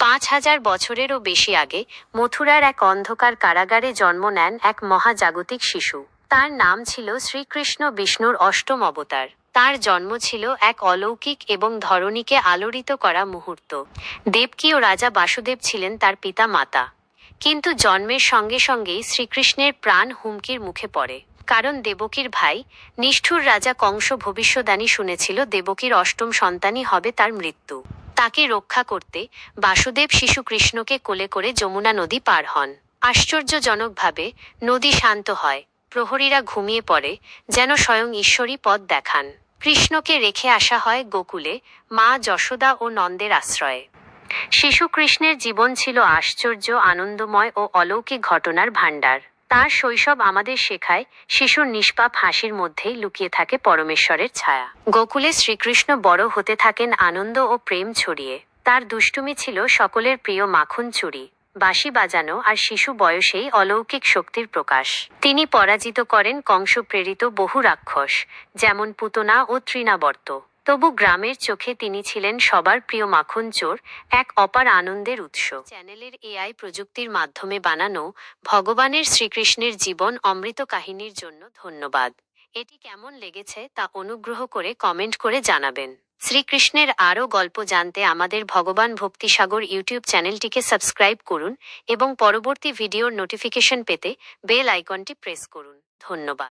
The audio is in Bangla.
পাঁচ হাজার বছরেরও বেশি আগে মথুরার এক অন্ধকার কারাগারে জন্ম নেন এক মহাজাগতিক শিশু। তার নাম ছিল শ্রীকৃষ্ণ বিষ্ণুর অষ্টম অবতার। তার জন্ম ছিল এক অলৌকিক এবং ধরণীকে আলোড়িত করা মুহূর্ত। দেবকী ও রাজা বাসুদেব ছিলেন তার পিতা মাতা। কিন্তু জন্মের সঙ্গে সঙ্গেই শ্রীকৃষ্ণের প্রাণ হুমকির মুখে পড়ে। কারণ দেবকীর ভাই, নিষ্ঠুর রাজা কংস ভবিষ্যদানী শুনেছিল দেবকীর অষ্টম সন্তানই হবে তার মৃত্যু। তাকে রক্ষা করতে বাসুদেব শিশু কৃষ্ণকে কোলে করে যমুনা নদী পার হন। আশ্চর্যজনকভাবে নদী শান্ত হয়, প্রহরীরা ঘুমিয়ে পড়ে, যেন স্বয়ং ঈশ্বরী পথ দেখান। কৃষ্ণকে রেখে আসা হয় গোকুলে মা যশোদা ও নন্দের আশ্রয়ে। শিশু কৃষ্ণের জীবন ছিল আশ্চর্য, আনন্দময় ও অলৌকিক ঘটনার ভাণ্ডার। তার শৈশব আমাদের শেখায় শিশুর নিষ্পাপ হাসির মধ্যেই লুকিয়ে থাকে পরমেশ্বরের ছায়া। গোকুলে শ্রীকৃষ্ণ বড় হতে থাকেন আনন্দ ও প্রেম ছড়িয়ে। তার দুষ্টুমি ছিল সকলের প্রিয় মাখন চুরি, বাঁশি বাজানো আর শিশু বয়সেই অলৌকিক শক্তির প্রকাশ। তিনি পরাজিত করেন কংস প্রেরিত বহু রাক্ষস, যেমন পুতনা ও তৃণাবর্ত। তবু গ্রামের চোখে তিনি ছিলেন সবার প্রিয় মাখন চোর এক অপার আনন্দের উৎস। চ্যানেলের এআই প্রযুক্তির মাধ্যমে বানানো ভগবানের শ্রীকৃষ্ণের জীবন অমৃত কাহিনীর জন্য ধন্যবাদ। এটি কেমন লেগেছে তা অনুগ্রহ করে কমেন্ট করে জানাবেন। শ্রীকৃষ্ণের আরও গল্প জানতে আমাদের ভগবান ভক্তিসাগর ইউটিউব চ্যানেলটিকে সাবস্ক্রাইব করুন এবং পরবর্তী ভিডিওর নোটিফিকেশন পেতে বেল আইকনটি প্রেস করুন। ধন্যবাদ।